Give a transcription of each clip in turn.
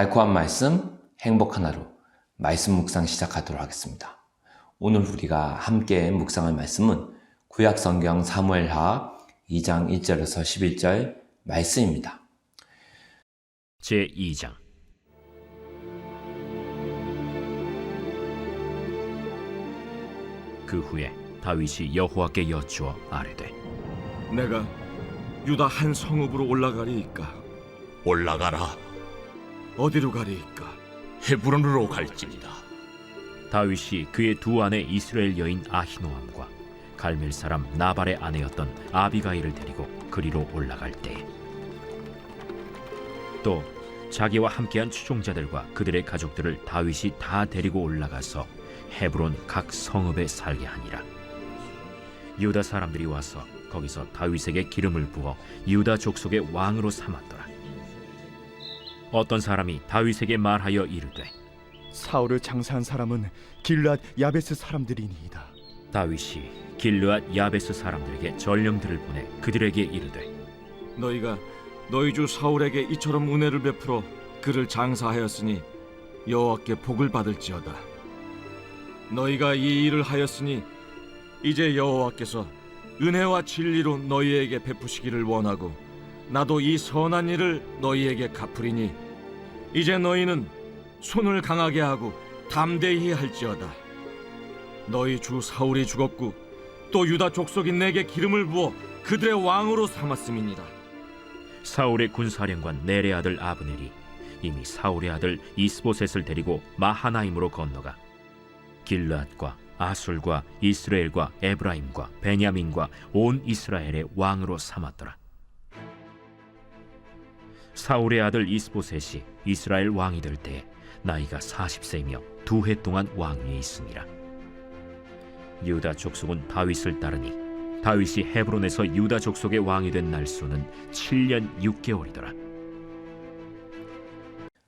달콤한 말씀, 행복한 하루, 말씀 묵상 시작하도록 하겠습니다. 오늘 우리가 함께 묵상할 말씀은 구약 성경 사무엘하 2장 1절에서 11절 말씀입니다. 제2장 그 후에 다윗이 여호와께 여쭈어 아뢰되 내가 유다 한 성읍으로 올라가리이까 올라가라 어디로 가리이까? 헤브론으로 갈지니라. 다윗이 그의 두 아내 이스라엘 여인 아히노암과 갈멜 사람 나발의 아내였던 아비가일을 데리고 그리로 올라갈 때에 또 자기와 함께한 추종자들과 그들의 가족들을 다윗이 다 데리고 올라가서 헤브론 각 성읍에 살게 하니라. 유다 사람들이 와서 거기서 다윗에게 기름을 부어 유다 족속의 왕으로 삼았더라 어떤 사람이 다윗에게 말하여 이르되 사울을 장사한 사람은 길앗 야베스 사람들이니이다. 다윗이 길르앗 야베스 사람들에게 전령들을 보내 그들에게 이르되 너희가 너희 주 사울에게 이처럼 은혜를 베풀어 그를 장사하였으니 여호와께 복을 받을지어다 너희가 이 일을 하였으니 이제 여호와께서 은혜와 진리로 너희에게 베푸시기를 원하고 나도 이 선한 일을 너희에게 갚으리니 이제 너희는 손을 강하게 하고 담대히 할지어다 너희 주 사울이 죽었고 또 유다 족속이 내게 기름을 부어 그들의 왕으로 삼았음이니라 사울의 군사령관 넬의 아들 아브넬이 이미 사울의 아들 이스보셋을 데리고 마하나임으로 건너가 길르앗과 아술과 이스라엘과 에브라임과 베냐민과 온 이스라엘의 왕으로 삼았더라. 사울의 아들 이스보셋이 이스라엘 왕이 될 때에 나이가 40세이며 두 해 동안 왕위에 있으니라. 유다 족속은 다윗을 따르니 다윗이 헤브론에서 유다 족속의 왕이 된 날수는 7년 6개월이더라.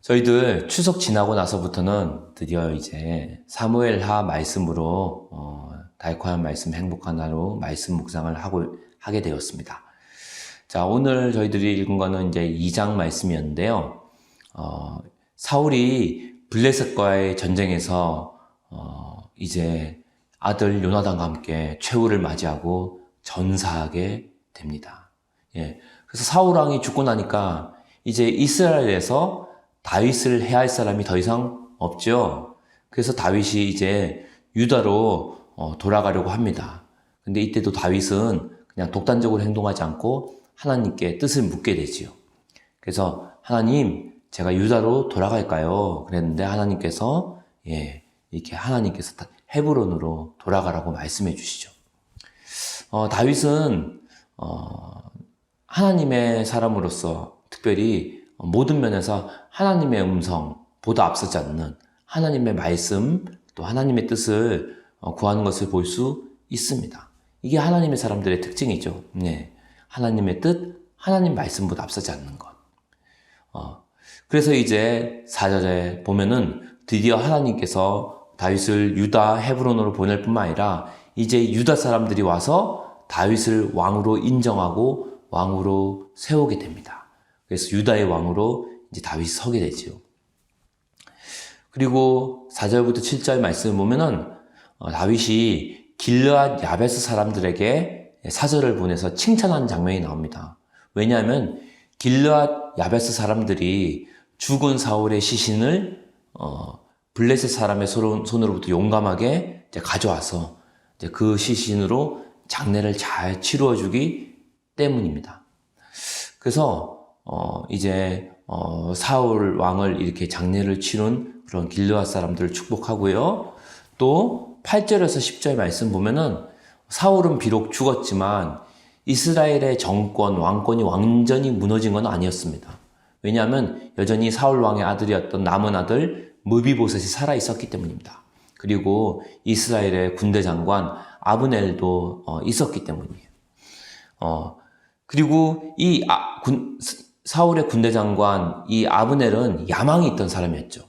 저희들 추석 지나고 나서부터는 드디어 이제 사무엘하 말씀으로 어, 달콤한 말씀, 행복한 하루 말씀 묵상을 하고 하게 되었습니다. 자, 오늘 저희들이 읽은 거는 이제 2장 말씀이었는데요. 어, 사울이 블레셋과의 전쟁에서 어, 이제 아들 요나단과 함께 최후를 맞이하고 전사하게 됩니다. 예. 그래서 사울 왕이 죽고 나니까 이제 이스라엘에서 다윗을 해야 할 사람이 더 이상 없죠. 그래서 다윗이 이제 유다로 어, 돌아가려고 합니다. 근데 이때도 다윗은 그냥 독단적으로 행동하지 않고 하나님께 뜻을 묻게 되지요. 그래서 하나님, 제가 유다로 돌아갈까요? 그랬는데 하나님께서 예, 이렇게 하나님께서 헤브론으로 돌아가라고 말씀해 주시죠. 어, 다윗은 어, 하나님의 사람으로서 특별히 모든 면에서 하나님의 음성보다 앞서지 않는 하나님의 말씀 또 하나님의 뜻을 어, 구하는 것을 볼 수 있습니다. 이게 하나님의 사람들의 특징이죠. 네. 하나님의 뜻, 하나님 말씀보다 앞서지 않는 것. 어, 그래서 이제 4절에 보면은 드디어 하나님께서 다윗을 유다 헤브론으로 보낼 뿐만 아니라 이제 유다 사람들이 와서 다윗을 왕으로 인정하고 왕으로 세우게 됩니다. 그래서 유다의 왕으로 이제 다윗이 서게 되지요. 그리고 4절부터 7절 말씀을 보면은 어, 다윗이 길르앗 야베스 사람들에게 사절을 보내서 칭찬하는 장면이 나옵니다. 왜냐하면 길르앗 야베스 사람들이 죽은 사울의 시신을 어, 블레셋 사람의 손으로부터 용감하게 가져와서 그 시신으로 장례를 잘 치루어 주기 때문입니다. 그래서 어, 이제 어, 사울 왕을 이렇게 장례를 치룬 그런 길르앗 사람들을 축복하고요. 또 8절에서 10절 말씀 보면은 사울은 비록 죽었지만 이스라엘의 정권, 왕권이 완전히 무너진 건 아니었습니다. 왜냐하면 여전히 사울 왕의 아들이었던 남은 아들 무비보셋이 살아 있었기 때문입니다. 그리고 이스라엘의 군대 장관 아브넬도 어, 있었기 때문이에요. 어, 그리고 이 아, 군, 사울의 군대 장관 이 아브넬은 야망이 있던 사람이었죠.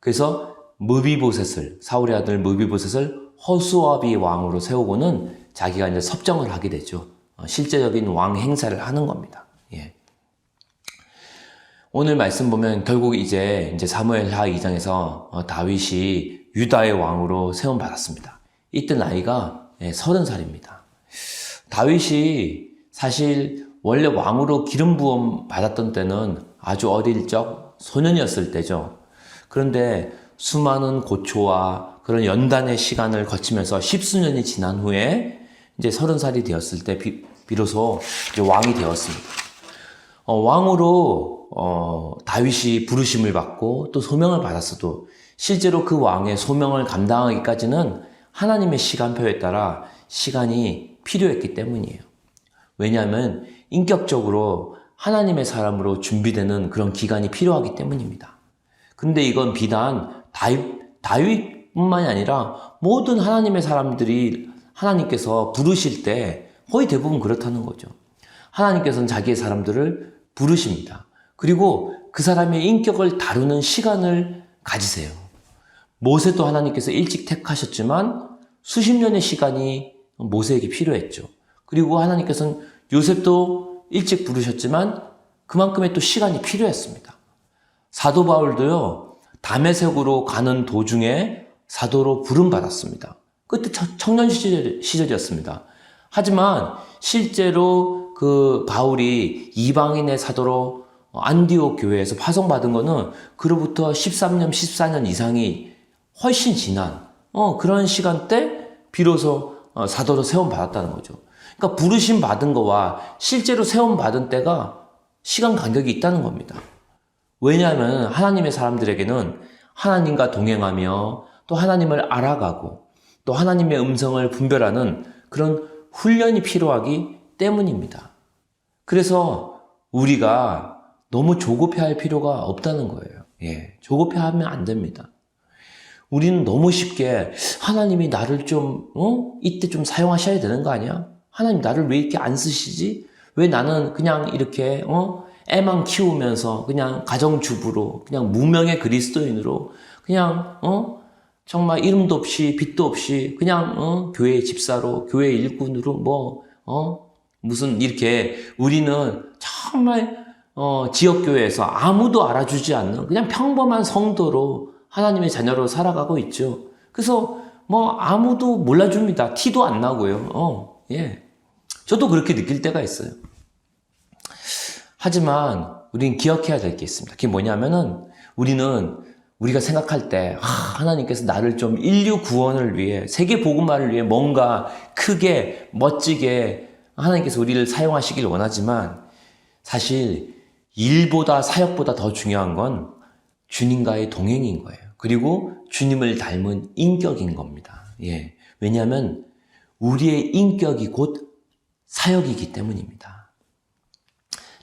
그래서 무비보셋을 사울의 아들 무비보셋을 허수아비 왕으로 세우고는 자기가 이제 섭정을 하게 되죠. 어, 실제적인 왕 행사를 하는 겁니다. 예. 오늘 말씀 보면 결국 이제 이제 사무엘하 2장에서 어, 다윗이 유다의 왕으로 세움 받았습니다. 이때 나이가 예, 30살입니다. 다윗이 사실 원래 왕으로 기름 부음 받았던 때는 아주 어릴 적 소년이었을 때죠. 그런데 수많은 고초와 그런 연단의 시간을 거치면서 십수년이 지난 후에 이제 서른 살이 되었을 때 비, 비로소 이제 왕이 되었습니다. 어, 왕으로 어, 다윗이 부르심을 받고 또 소명을 받았어도 실제로 그 왕의 소명을 감당하기까지는 하나님의 시간표에 따라 시간이 필요했기 때문이에요. 왜냐하면 인격적으로 하나님의 사람으로 준비되는 그런 기간이 필요하기 때문입니다. 근데 이건 비단 다윗, 다윗뿐만이 아니라 모든 하나님의 사람들이 하나님께서 부르실 때 거의 대부분 그렇다는 거죠. 하나님께서는 자기의 사람들을 부르십니다. 그리고 그 사람의 인격을 다루는 시간을 가지세요. 모세도 하나님께서 일찍 택하셨지만 수십 년의 시간이 모세에게 필요했죠. 그리고 하나님께서는 요셉도 일찍 부르셨지만 그만큼의 또 시간이 필요했습니다. 사도 바울도요, 담에색으로 가는 도중에 사도로 부름받았습니다. 그때 청년 시절, 시절이었습니다. 하지만 실제로 그 바울이 이방인의 사도로 안디옥 교회에서 파송받은 거는 그로부터 13년, 14년 이상이 훨씬 지난 어, 그런 시간대 비로소 어, 사도로 세움 받았다는 거죠. 그러니까 부르심 받은 거와 실제로 세움 받은 때가 시간 간격이 있다는 겁니다. 왜냐하면 하나님의 사람들에게는 하나님과 동행하며 또 하나님을 알아가고 또 하나님의 음성을 분별하는 그런 훈련이 필요하기 때문입니다. 그래서 우리가 너무 조급해 할 필요가 없다는 거예요. 예, 조급해 하면 안 됩니다. 우리는 너무 쉽게 하나님이 나를 좀, 어? 이때 좀 사용하셔야 되는 거 아니야? 하나님 나를 왜 이렇게 안 쓰시지? 왜 나는 그냥 이렇게, 어? 애만 키우면서 그냥 가정주부로, 그냥 무명의 그리스도인으로, 그냥, 어? 정말 이름도 없이, 빛도 없이, 그냥, 어? 교회 집사로, 교회 일꾼으로, 뭐, 어? 무슨 이렇게 우리는 정말, 어, 지역 교회에서 아무도 알아주지 않는 그냥 평범한 성도로 하나님의 자녀로 살아가고 있죠. 그래서 뭐 아무도 몰라줍니다. 티도 안 나고요. 어, 예. 저도 그렇게 느낄 때가 있어요. 하지만 우리는 기억해야 될 게 있습니다. 그게 뭐냐면은 우리는 우리가 생각할 때 아, 하나님께서 나를 좀 인류 구원을 위해 세계 복음화를 위해 뭔가 크게 멋지게 하나님께서 우리를 사용하시길 원하지만 사실 일보다 사역보다 더 중요한 건 주님과의 동행인 거예요. 그리고 주님을 닮은 인격인 겁니다. 예. 왜냐하면 우리의 인격이 곧 사역이기 때문입니다.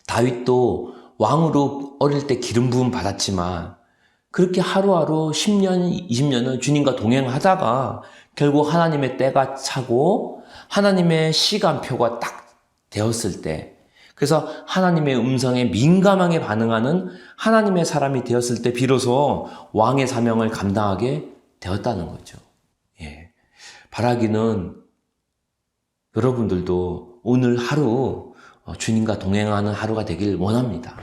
다윗도 왕으로 어릴 때 기름 부음 받았지만 그렇게 하루하루 10년, 20년을 주님과 동행하다가 결국 하나님의 때가 차고 하나님의 시간표가 딱 되었을 때 그래서 하나님의 음성에 민감하게 반응하는 하나님의 사람이 되었을 때 비로소 왕의 사명을 감당하게 되었다는 거죠. 예. 바라기는 여러분들도 오늘 하루 어, 주님과 동행하는 하루가 되길 원합니다.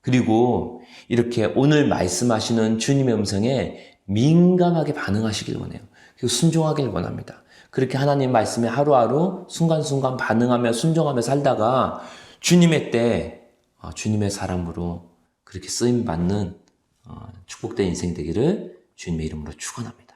그리고 이렇게 오늘 말씀하시는 주님의 음성에 민감하게 반응하시길 원해요. 그리고 순종하길 원합니다. 그렇게 하나님 말씀에 하루하루 순간순간 반응하며 순종하며 살다가 주님의 때 어, 주님의 사람으로 그렇게 쓰임 받는 어, 축복된 인생 되기를 주님의 이름으로 축원합니다.